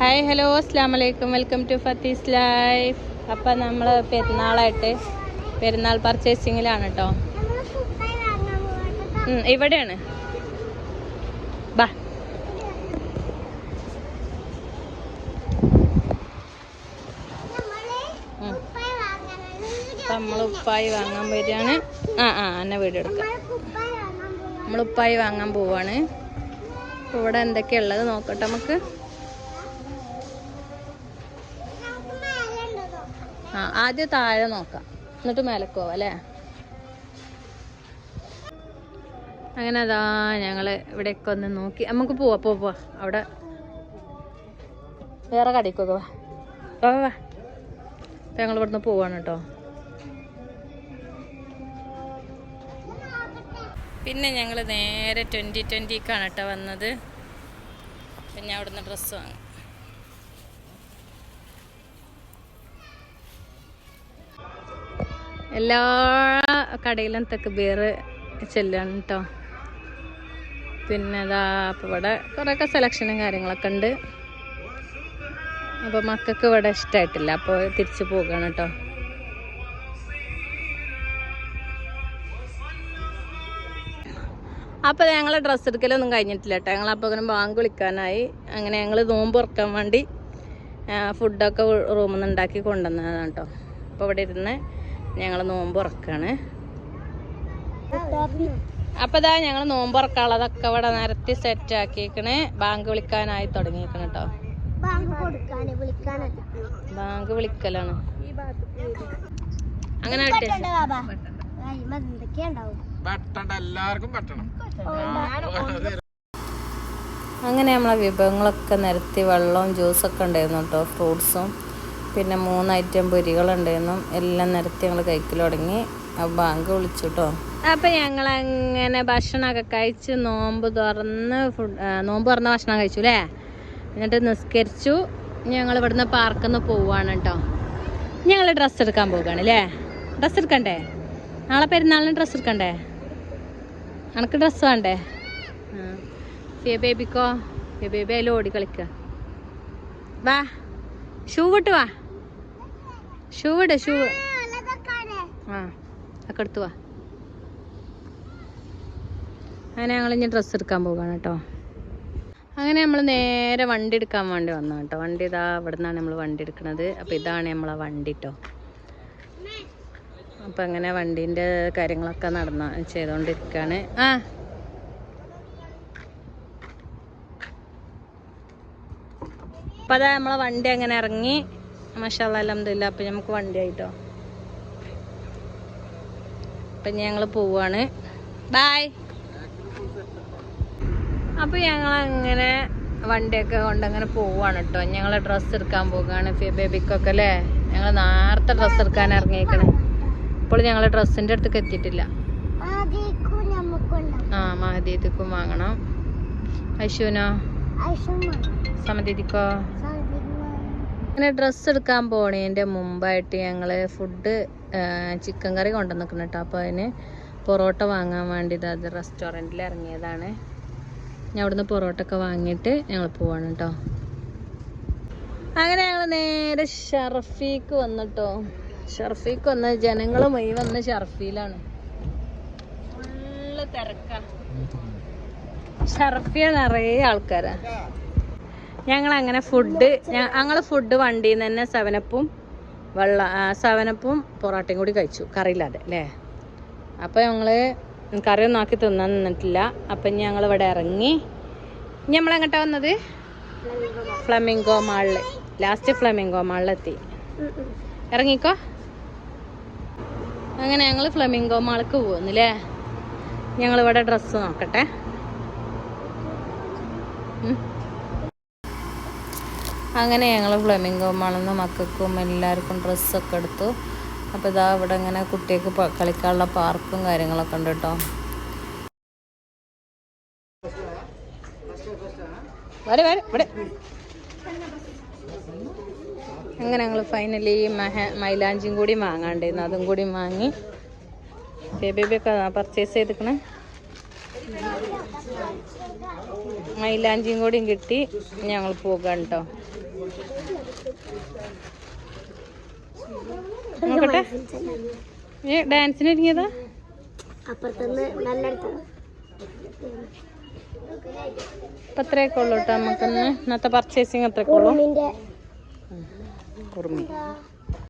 Hi hello അസ്സാം വലൈക്കും welcome to ഫത്തീസ് life അപ്പം നമ്മൾ പെരുന്നാളായിട്ട് പെരുന്നാൾ പർച്ചേസിങ്ങിലാണ് കേട്ടോ. ഇവിടെയാണ്. ബാ. നമ്മൾ വാങ്ങാൻ വരികയാണ്. ആ ആ എന്നെ വീടെടുക്കാം നമ്മൾ ഉപ്പായി വാങ്ങാൻ പോവാണ്. ഇവിടെ എന്തൊക്കെയുള്ളത് നോക്കട്ടെ നമുക്ക്. ആ ആദ്യം താഴെ നോക്കാം. എന്നിട്ട് മേലക്കോ അല്ലേ? അങ്ങനെ അതാ ഞങ്ങൾ ഇവിടെയൊക്കെ ഒന്ന് നോക്കി. നമുക്ക് പോവാ പോവാ അവിടെ വേറെ കടയ്ക്കൊക്കെ വാ. വാ വാ, ഞങ്ങൾ പോവാണ് കേട്ടോ. പിന്നെ ഞങ്ങൾ നേരെ ട്വന്റി ട്വന്റിക്കാണ് കേട്ടോ വന്നത്. പിന്നെ അവിടുന്ന് ഡ്രസ്സ് വാങ്ങും. എല്ലാ കടയിലും തെക്ക് ബീർ ചെല്ലാണ് കേട്ടോ പിന്നെ അതാ അപ്പോൾ ഇവിടെ കുറേയൊക്കെ സെലക്ഷനും കാര്യങ്ങളൊക്കെ ഉണ്ട്. അപ്പോൾ മക്കൾക്ക് ഇവിടെ ഇഷ്ടമായിട്ടില്ല അപ്പോൾ തിരിച്ചു പോകുകയാണ് കേട്ടോ അപ്പോൾ ഞങ്ങൾ ഡ്രസ്സ് എടുക്കലൊന്നും കഴിഞ്ഞിട്ടില്ല കേട്ടോ ഞങ്ങൾ അപ്പോൾ അങ്ങനെ ബാങ്ക് വിളിക്കാനായി. അങ്ങനെ ഞങ്ങൾ നോമ്പ് ഉറക്കാൻ വേണ്ടി ഫുഡൊക്കെ റൂമിൽ നിന്ന് ഉണ്ടാക്കി കൊണ്ടുവന്നതാണ് കേട്ടോ അപ്പോൾ ഇവിടെ ഇരുന്ന് ഞങ്ങൾ നോമ്പ് തുറക്കാണ് അപ്പോൾ ഇതാ ഞങ്ങൾ നോമ്പ് തുറക്കാനുള്ളതൊക്കെ ഇവിടെ നിരത്തി സെറ്റ് ആക്കിയേക്കണ്. ബാങ്ക് വിളിക്കാനായി തുടങ്ങിയേക്കണ കേട്ടോ ബാങ്ക് കൊടുക്കാന് വിളിക്കാനല്ല. ബാങ്ക് വിളിക്കലാണ്. അങ്ങനെ അങ്ങനെ നമ്മളെ വിഭവങ്ങളൊക്കെ നിരത്തി വെള്ളവും ജ്യൂസൊക്കെ ഉണ്ടായിരുന്നു കേട്ടോ ഫ്രൂട്ട്സും പിന്നെ മൂന്ന് ഐറ്റം പൊരികളുണ്ടായിരുന്നു. എല്ലാം നിരത്തി ഞങ്ങൾ കഴിക്കൽ തുടങ്ങി. ബാങ്ക് വിളിച്ചു കേട്ടോ അപ്പൊ ഞങ്ങൾ അങ്ങനെ ഭക്ഷണമൊക്കെ കഴിച്ച് നോമ്പ് തുറന്ന് ഫുഡ് നോമ്പ് തുറന്ന ഭക്ഷണം കഴിച്ചു അല്ലേ എന്നിട്ട് നിസ്കരിച്ചു. ഞങ്ങൾ ഇവിടുന്ന് പാർക്കിൽ നിന്ന് പോവാണ് കേട്ടോ ഞങ്ങൾ ഡ്രസ്സ് എടുക്കാൻ പോവുകയാണ് അല്ലേ ഡ്രസ്സ് എടുക്കണ്ടേ? നാളെ പെരുന്നാളിന് ഡ്രസ്സ് എടുക്കണ്ടേ? അനക്ക് ഡ്രസ്സ് വേണ്ടേ? ഫിയ ബേബിക്കോ? ഫിയ ബേബി അതിൽ ഓടി കളിക്കുക വാ. ഷൂ ഇട്ട് വാ. ഷൂ ഇട ഷൂ ആ ഒക്കെ എടുത്തു വാ. അങ്ങനെ ഞങ്ങൾ ഇനി ഡ്രസ്സ് എടുക്കാൻ പോവുകയാണ് കേട്ടോ. അങ്ങനെ നമ്മൾ നേരെ വണ്ടി എടുക്കാൻ വേണ്ടി വന്നു കേട്ടോ. വണ്ടി ഇതാ ഇവിടെ നിന്നാണ് നമ്മൾ വണ്ടി എടുക്കുന്നത്. അപ്പോൾ ഇതാണ് നമ്മളെ വണ്ടി കേട്ടോ അപ്പം അങ്ങനെ വണ്ടീന്റെ കാര്യങ്ങളൊക്കെ നടന്ന ചെയ്തുകൊണ്ടിരിക്കുകയാണ് ആ. അപ്പം അതാ നമ്മളെ വണ്ടി അങ്ങനെ ഇറങ്ങി. മഷാല അലഹമില്ല അപ്പം നമുക്ക് വണ്ടി ആയിട്ടോ അപ്പം ഞങ്ങൾ പോവാണ്. ബായ് അപ്പോൾ ഞങ്ങൾ അങ്ങനെ വണ്ടിയൊക്കെ കൊണ്ട് അങ്ങനെ പോവാണ് കേട്ടോ ഞങ്ങൾ ഡ്രസ്സ് എടുക്കാൻ പോവുകയാണ് ബേബിക്കൊക്കെ അല്ലേ? ഞങ്ങൾ നേരത്തെ ഡ്രസ്സ് എടുക്കാൻ ഇറങ്ങിയേക്കണ്. ഇപ്പോൾ ഞങ്ങൾ ഡ്രസ്സിന്റെ അടുത്തേക്ക് എത്തിയിട്ടില്ല. ആ മഹദീദിക്കും വാങ്ങണം. അശുവിനോ സമദീദിക്കോ അങ്ങനെ ഡ്രസ്സ് എടുക്കാൻ പോണതിന്റെ മുമ്പായിട്ട് ഞങ്ങൾ ഫുഡ് ചിക്കൻ കറി കൊണ്ടുവന്നിക്കണം കേട്ടോ അപ്പോൾ അതിന് പൊറോട്ട വാങ്ങാൻ വേണ്ടി അത് റെസ്റ്റോറന്റിൽ ഇറങ്ങിയതാണ്. ഞാൻ അവിടുന്ന് പൊറോട്ട ഒക്കെ വാങ്ങിയിട്ട് ഞങ്ങൾ പോവാണ് കേട്ടോ അങ്ങനെ ഞങ്ങൾ നേരെ ഷർഫീക്ക് വന്നിട്ടോ ഷർഫീക്ക് വന്ന ജനങ്ങൾ മൊയ് വന്ന് ഷർഫിയിലാണ് ഫുള്ള് തിരക്കാണ് ഷർഫിയ നിറയെ ആൾക്കാരാ. ഞങ്ങൾ അങ്ങനെ ഫുഡ് ഞങ്ങൾ ഫുഡ് വണ്ടിയിൽ നിന്ന് തന്നെ സെവനപ്പും വെള്ള സെവനപ്പും പൊറോട്ടയും കൂടി കഴിച്ചു കറിയില്ലാതെ അല്ലേ? അപ്പോൾ ഞങ്ങൾ കറിയൊന്നും ആക്കി തിന്നാൻ നിന്നിട്ടില്ല. അപ്പം ഞങ്ങൾ ഇവിടെ ഇറങ്ങി ഇനി നമ്മൾ എങ്ങോട്ടാ വന്നത്? ഫ്ലമിംഗോ മാളിൽ ലാസ്റ്റ് ഫ്ലമിംഗോ മാളിലെത്തി. ഇറങ്ങിക്കോ. അങ്ങനെ ഞങ്ങൾ ഫ്ലമിംഗോ മാൾക്ക് പോകുന്നില്ലേ? ഞങ്ങളിവിടെ ഡ്രസ്സ് നോക്കട്ടെ. അങ്ങനെ ഞങ്ങൾ ഫ്ലമിംഗോ മണന്ന് മക്കൾക്കും എല്ലാവർക്കും ഡ്രസ്സൊക്കെ എടുത്തു. അപ്പോൾ ഇതാ ഇവിടെ ഇങ്ങനെ കുട്ടികൾക്ക് കളിക്കാനുള്ള പാർക്കും കാര്യങ്ങളൊക്കെ ഉണ്ട് കേട്ടോ. അങ്ങനെ ഞങ്ങൾ ഫൈനലി മഹ മൈലാഞ്ചിയും കൂടി വാങ്ങാണ്ടായിരുന്നു അതും കൂടി വാങ്ങി. ബേബിയൊക്കെ പർച്ചേസ് ചെയ്തിക്കണേ മൈലാഞ്ചിയും കൂടിയും കിട്ടി. ഞങ്ങൾ പോകാൻ കേട്ടോ. നോക്കട്ടെ. ഏ ഡാൻസിന് ഒരുങ്ങിയതാ? അപ്പുറത്തുനിന്ന് നല്ല ഇപ്പം അത്രയൊക്കെ ഉള്ളൂ കേട്ടോ നമുക്കൊന്ന്. ഇന്നത്തെ പർച്ചേസിങ് അത്രയൊക്കെ ഉള്ളൂ. കുറുമി